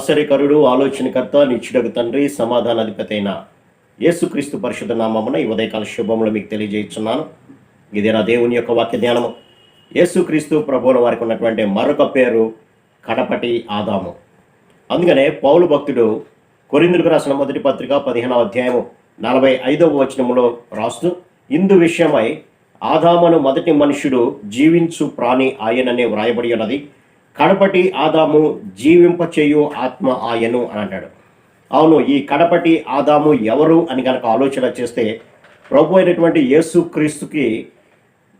ఆశ్చర్యకరుడు ఆలోచనకర్త నిచ్చుడకు తండ్రి సమాధానాధిపతి అయిన యేసుక్రీస్తు పరిషత్ నామమున ఈ ఉదయకాల శుభములు మీకు తెలియజేస్తున్నాను. ఇది నా దేవుని యొక్క వాక్య ధ్యానము. యేసుక్రీస్తు ప్రభువుల వారికి ఉన్నటువంటి మరొక పేరు కడపటి ఆదాము. అందుకనే పౌలు భక్తుడు కొరిందులకు రాసిన మొదటి పత్రిక పదిహేనవ అధ్యాయము నలభై ఐదవ వచనములో రాస్తూ ఇందు విషయమై ఆదామను మొదటి మనుషుడు జీవించు ప్రాణి ఆయననే వ్రాయబడి ఉన్నది. కడపటి ఆదాము జీవింపచేయు ఆత్మ ఆయను అని అంటాడు. అవును ఈ కడపటి ఆదాము ఎవరు అని కనుక ఆలోచన చేస్తే ప్రభు అయినటువంటి యేసు క్రీస్తుకి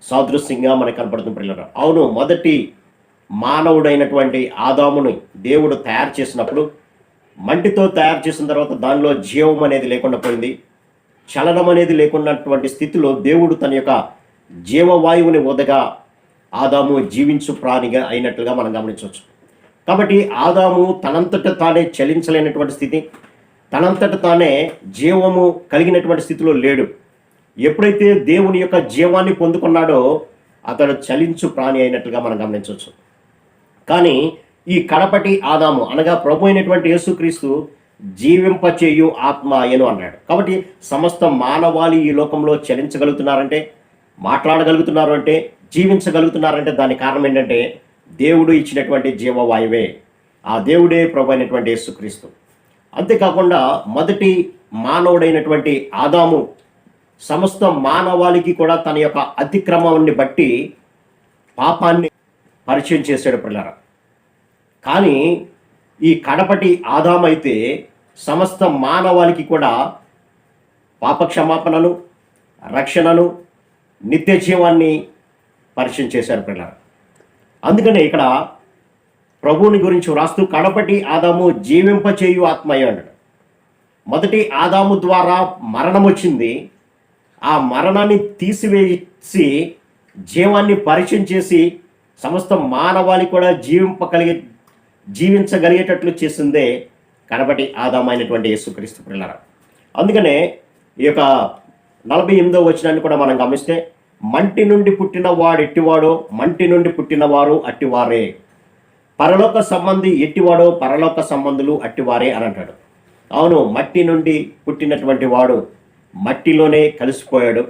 సాదృశ్యంగా మనకు కనపడుతుంది పిల్లలు అవును మొదటి మానవుడైనటువంటి ఆదాముని దేవుడు తయారు చేసినప్పుడు మంటితో తయారు చేసిన తర్వాత దానిలో జీవం అనేది లేకుండా పోయింది. చలనం అనేది లేకున్నటువంటి స్థితిలో దేవుడు తన యొక్క జీవవాయువుని ఉదగా ఆదాము జీవించు ప్రాణిగా అయినట్లుగా మనం గమనించవచ్చు. కాబట్టి ఆదాము తనంతట తానే చలించలేనటువంటి స్థితి తనంతట తానే జీవము కలిగినటువంటి స్థితిలో లేడు. ఎప్పుడైతే దేవుని యొక్క జీవాన్ని పొందుకున్నాడో అతడు చలించు ప్రాణి అయినట్లుగా మనం గమనించవచ్చు. కానీ ఈ కడపటి ఆదాము అనగా ప్రభు అయినటువంటి యేసుక్రీస్తు జీవింపచేయు ఆత్మ అయ్యను అన్నాడు. కాబట్టి సమస్త మానవాళి ఈ లోకంలో చలించగలుగుతున్నారంటే మాట్లాడగలుగుతున్నారు అంటే జీవించగలుగుతున్నారంటే దాని కారణం ఏంటంటే దేవుడు ఇచ్చినటువంటి జీవవాయువే. ఆ దేవుడే ప్రభు అయినటువంటి యేసుక్రీస్తు. అంతేకాకుండా మొదటి మానవుడైనటువంటి ఆదాము సమస్త మానవాళికి కూడా తన యొక్క అతిక్రమాన్ని బట్టి పాపాన్ని పరిచయం చేశాడు పిల్లరా. కానీ ఈ కడపటి ఆదాం అయితే సమస్త మానవాళికి కూడా పాపక్షమాపణను రక్షణను నిత్య జీవాన్ని పరిచయం చేశారు పిల్లలు. అందుకనే ఇక్కడ ప్రభువుని గురించి వ్రాస్తూ కడపటి ఆదాము జీవింపచేయు ఆత్మయ్య అన్నాడు మొదటి ఆదాము ద్వారా మరణం వచ్చింది. ఆ మరణాన్ని తీసివేసి జీవాన్ని పరిచయం చేసి సమస్త మానవాళి కూడా జీవింపగలిగే జీవించగలిగేటట్లు చేసిందే కడపటి ఆదామైనటువంటి యేసుక్రీస్తు పిల్లల. అందుకనే ఈ యొక్క నలభై ఎనిమిదో వచనాన్ని కూడా మనం గమనిస్తే మంటి నుండి పుట్టిన వాడు ఎట్టివాడో మంటి నుండి పుట్టినవారు అట్టివారే. పరలోక సంబంధి ఎట్టివాడో పరలోక సంబంధులు అట్టివారే అని అంటాడు. అవును మట్టి నుండి పుట్టినటువంటి వాడు మట్టిలోనే కలిసిపోయాడు.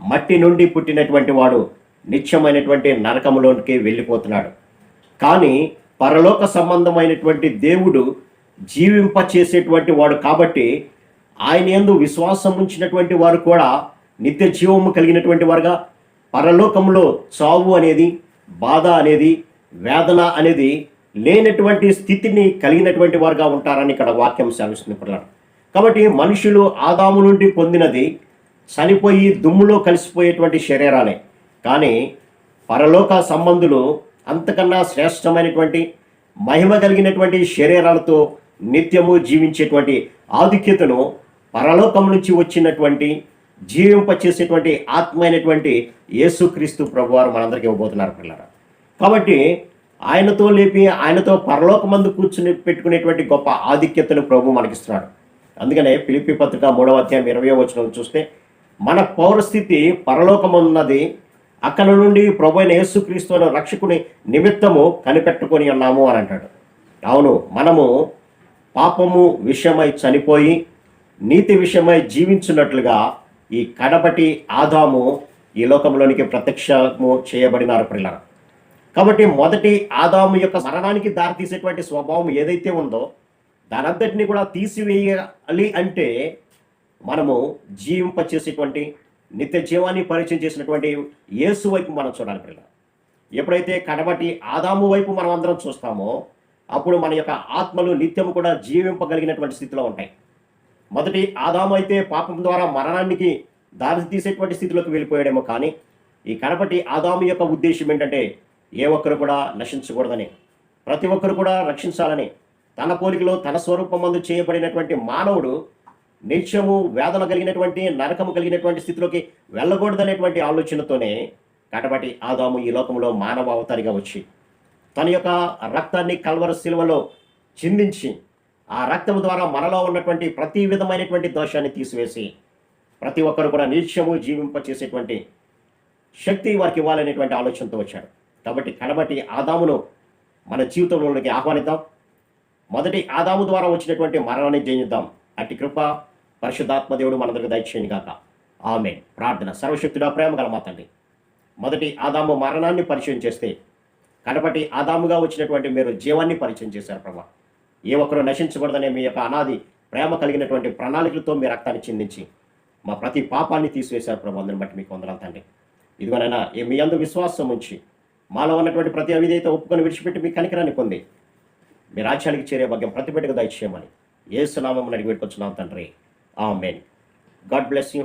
మట్టి నుండి పుట్టినటువంటి వాడు నిత్యమైనటువంటి నరకములోనికి వెళ్ళిపోతున్నాడు. కానీ పరలోక సంబంధమైనటువంటి దేవుడు జీవింప చేసేటువంటి వాడు కాబట్టి ఆయన ఎందు విశ్వాసం ఉంచినటువంటి వారు కూడా నిత్య జీవము కలిగినటువంటి వారుగా పరలోకంలో చావు అనేది బాధ అనేది వేదన అనేది లేనటువంటి స్థితిని కలిగినటువంటి వారుగా ఉంటారని ఇక్కడ వాక్యం సెలవిస్తుంది ఇప్పుడు కాబట్టి మనుషులు ఆదాము నుండి పొందినది చనిపోయి దుమ్ములో కలిసిపోయేటువంటి శరీరాలే. కానీ పరలోక సంబంధులు అంతకన్నా శ్రేష్టమైనటువంటి మహిమ కలిగినటువంటి శరీరాలతో నిత్యము జీవించేటువంటి ఆధిక్యతను పరలోకం నుంచి వచ్చినటువంటి జీవింపచేసేటువంటి ఆత్మ అయినటువంటి యేసుక్రీస్తు ప్రభువారు మనందరికీ ఇవ్వబోతున్నారు పిల్లరా. కాబట్టి ఆయనతో లేపి ఆయనతో పరలోకమందు కూర్చుని పెట్టుకునేటువంటి గొప్ప ఆధిక్యతను ప్రభు మనకిస్తున్నాడు. అందుకనే పిలిపి పత్రిక మూడవ అధ్యాయం ఇరవై వచ్చిన చూస్తే మన పౌరస్థితి పరలోకమున్నది అక్కడ నుండి ప్రభు అయిన యేసుక్రీస్తు అనే రక్షకుని నిమిత్తము కనిపెట్టుకొని ఉన్నాము అని అంటాడు. అవును మనము పాపము విషయమై చనిపోయి నీతి విషయమై జీవించున్నట్లుగా ఈ కడపటి ఆదాము ఈ లోకంలోనికి ప్రత్యక్షము చేయబడినారు పిల్లల కాబట్టి మొదటి ఆదాము యొక్క మరణానికి దారితీసేటువంటి స్వభావం ఏదైతే ఉందో దానంతటిని కూడా తీసివేయాలి అంటే మనము జీవింపచేసేటువంటి నిత్య జీవాన్ని పరిచయం చేసినటువంటి యేసు వైపు మనం చూడాలి పిల్లల ఎప్పుడైతే కడబటి ఆదాము వైపు మనం అందరం చూస్తామో అప్పుడు మన యొక్క ఆత్మలు నిత్యము కూడా జీవింపగలిగినటువంటి స్థితిలో ఉంటాయి. మొదటి ఆదాము అయితే పాపం ద్వారా మరణానికి దారి తీసేటువంటి స్థితిలోకి వెళ్ళిపోయాడేమో కానీ ఈ కనపటి ఆదాము యొక్క ఉద్దేశం ఏంటంటే ఏ ఒక్కరు కూడా నశించకూడదని ప్రతి ఒక్కరు కూడా రక్షించాలని తన పోలికలో తన స్వరూపమందు చేయబడినటువంటి మానవుడు నిత్యము వేదన కలిగినటువంటి నరకము కలిగినటువంటి స్థితిలోకి వెళ్ళకూడదనేటువంటి ఆలోచనతోనే కటబటి ఆదాము ఈ లోకంలో మానవ అవతారిగా వచ్చి తన యొక్క రక్తాన్ని కల్వర శిలువలో చిందించి ఆ రక్తము ద్వారా మనలో ఉన్నటువంటి ప్రతి విధమైనటువంటి దోషాన్ని తీసివేసి ప్రతి ఒక్కరు కూడా నిత్యము జీవింపచేసేటువంటి శక్తి వారికి ఇవ్వాలనేటువంటి ఆలోచనతో వచ్చాడు కాబట్టి కడబటి ఆదామును మన జీవితంలోకి ఆహ్వానిద్దాం. మొదటి ఆదాము ద్వారా వచ్చినటువంటి మరణాన్ని జయిద్దాం అట్టి కృప పరిశుద్ధాత్మ దేవుడు మనందరికి దయచేయండి కాక ఆమె ప్రార్థన. సర్వశక్తుడా ప్రేమ గల మొదటి ఆదాము మరణాన్ని పరిచయం చేస్తే కడపటి ఆదాముగా వచ్చినటువంటి మీరు జీవాన్ని పరిచయం చేశారు ప్రభా. ఏ ఒక్కరు నశించకూడదనే మీ యొక్క అనాది ప్రేమ కలిగినటువంటి ప్రణాళికలతో మీ రక్తాన్ని చిందించి మా ప్రతి పాపాన్ని తీసివేశారు ప్రభు. అందుని బట్టి మీకు వందనాలు తండ్రి. ఇదిగోనైనా ఈ మీ అందు విశ్వాసం ఉంచి మాలో ఉన్నటువంటి ప్రతి అవిధేత ఒప్పుకొని విడిచిపెట్టి మీ కనికరాన్ని పొంది మీ రాజ్యానికి చేరే భాగ్యం ప్రతిపెట్టుకు దయచేయమని ఏసునామం అడిగి పెట్టుకొచ్చున్నాం తండ్రి. మెయిన్ గాడ్ బ్లెస్ యూ.